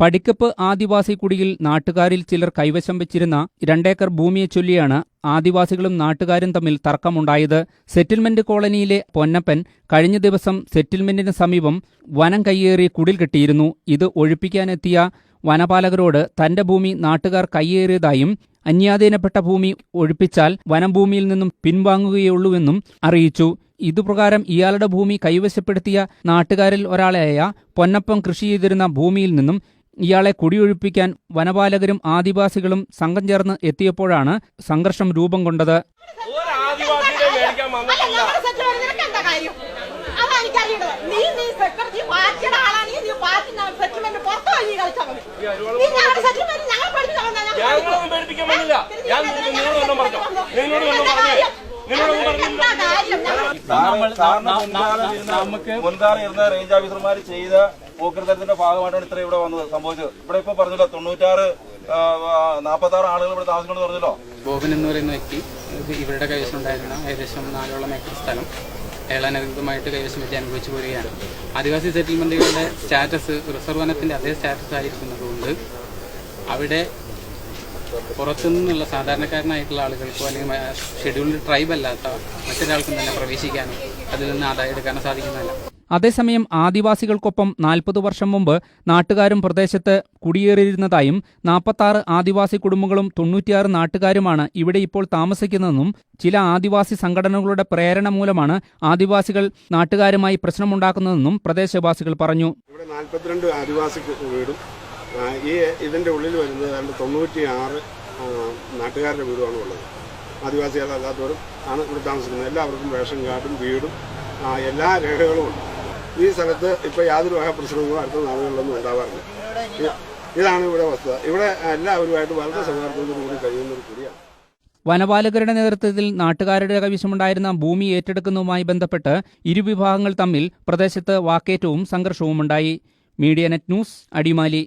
പടിക്കപ്പ് ആദിവാസി കുടിയിൽ നാട്ടുകാരിൽ ചിലർ കൈവശം വെച്ചിരുന്ന രണ്ടേക്കർ ഭൂമിയെ ചൊല്ലിയാണ് ആദിവാസികളും നാട്ടുകാരും തമ്മിൽ തർക്കമുണ്ടായത്. സെറ്റിൽമെന്റ് കോളനിയിലെ പൊന്നപ്പൻ കഴിഞ്ഞ ദിവസം സെറ്റിൽമെന്റിന് സമീപം വനം കയ്യേറി കുടിൽ കെട്ടിയിരുന്നു. ഇത് ഒഴിപ്പിക്കാനെത്തിയ വനപാലകരോട് തന്റെ ഭൂമി നാട്ടുകാർ കയ്യേറിയതായും അന്യാധീനപ്പെട്ട ഭൂമി ഒഴിപ്പിച്ചാൽ വനംഭൂമിയിൽ നിന്നും പിൻവാങ്ങുകയുള്ളൂവെന്നും അറിയിച്ചു. ഇതുപ്രകാരം ഇയാളുടെ ഭൂമി കൈവശപ്പെടുത്തിയ നാട്ടുകാരിൽ ഒരാളായ പൊന്നപ്പം കൃഷി ചെയ്തിരുന്ന ഭൂമിയിൽ നിന്നും ഇയാളെ കുടിയൊഴിപ്പിക്കാൻ വനപാലകരും ആദിവാസികളും സംഘം ചേർന്ന് എത്തിയപ്പോഴാണ് സംഘർഷം രൂപം കൊണ്ടത്. ഒരു മുൻകാലം ഇരുന്ന റേഞ്ച് ഓഫീസർമാർ ചെയ്ത പോക്കൃതത്തിന്റെ ഭാഗമായിട്ടാണ് ഇത്ര ഇവിടെ വന്നത്. സംഭവിച്ചത്. ഇവിടെ ഇപ്പൊ പറഞ്ഞല്ലോ തൊണ്ണൂറ്റാറ് നാൽപ്പത്തി ആറ് ആളുകൾ ഇവിടെ താമസിക്കണമെന്ന് പറഞ്ഞല്ലോ. ബോബൻ എന്ന് പറയുന്ന വ്യക്തി ഇവരുടെ കൈവശമുണ്ടായിരുന്ന ഏകദേശം നാലോളം ഏക്കർ സ്ഥലം അയാൾ കൈവശം വെച്ച് അനുഭവിച്ചു പോരുകയാണ്. ആദിവാസി സെറ്റിൽമെന്റുകളുടെ സ്റ്റാറ്റസ് റിസർവ് വനത്തിന്റെ അതേ സ്റ്റാറ്റസ് ആയിരിക്കുന്നതുകൊണ്ട് അവിടെ പുറത്തുനിന്നുള്ള സാധാരണക്കാരനായിട്ടുള്ള ആളുകൾക്കോ അല്ലെങ്കിൽ ഷെഡ്യൂൾഡ് ട്രൈബ് അല്ലാത്ത മറ്റൊരാൾക്കും തന്നെ പ്രവേശിക്കാനോ അതിൽ നിന്ന് ആദായം എടുക്കാനോ സാധിക്കുന്നതല്ല. അതേസമയം ആദിവാസികൾക്കൊപ്പം നാൽപ്പത് വർഷം മുമ്പ് നാട്ടുകാരും പ്രദേശത്ത് കുടിയേറിയിരുന്നതായും നാൽപ്പത്താറ് ആദിവാസി കുടുംബങ്ങളും തൊണ്ണൂറ്റിയാറ് നാട്ടുകാരുമാണ് ഇവിടെ ഇപ്പോൾ താമസിക്കുന്നതെന്നും ചില ആദിവാസി സംഘടനകളുടെ പ്രേരണ മൂലമാണ് ആദിവാസികൾ നാട്ടുകാരുമായി പ്രശ്നമുണ്ടാക്കുന്നതെന്നും പ്രദേശവാസികൾ പറഞ്ഞു. ഇവിടെ നാൽപ്പത്തിരണ്ട് ആദിവാസി വീടും ഈ ഇതിന്റെ ഉള്ളിൽ വരുന്നത് ഏതാണ്ട് തൊണ്ണൂറ്റി ആറ് നാട്ടുകാരുടെ വീടുമാണ് ഉള്ളത്. ആദിവാസികളല്ലാത്തവരും ആണ് ഇവിടെ താമസിക്കുന്നത്. എല്ലാവർക്കും റേഷൻ കാർഡും വീടും എല്ലാ രേഖകളും ഉണ്ട്. ഈ സ്ഥലത്ത് ഇപ്പോൾ യാതൊരു വക പ്രശ്നങ്ങളും അടുത്ത നാളുകളിലൊന്നും ഉണ്ടാവാറില്ല. ഇതാണ് ഇവിടെ വസ്തുത. ഇവിടെ എല്ലാവരുമായിട്ട് വളരെ സൗഹാർദ്ദത്തോടുകൂടി കഴിയുന്നൊരു കൂടിയാണ്. വനപാലകരുടെ നേതൃത്വത്തിൽ നാട്ടുകാരുടെ കൈവശമുണ്ടായിരുന്ന ഭൂമി ഏറ്റെടുക്കുന്നതുമായി ബന്ധപ്പെട്ട് ഇരുവിഭാഗങ്ങൾ തമ്മിൽ പ്രദേശത്ത് വാക്കേറ്റവും സംഘർഷവുമുണ്ടായി. Media net news Adimali.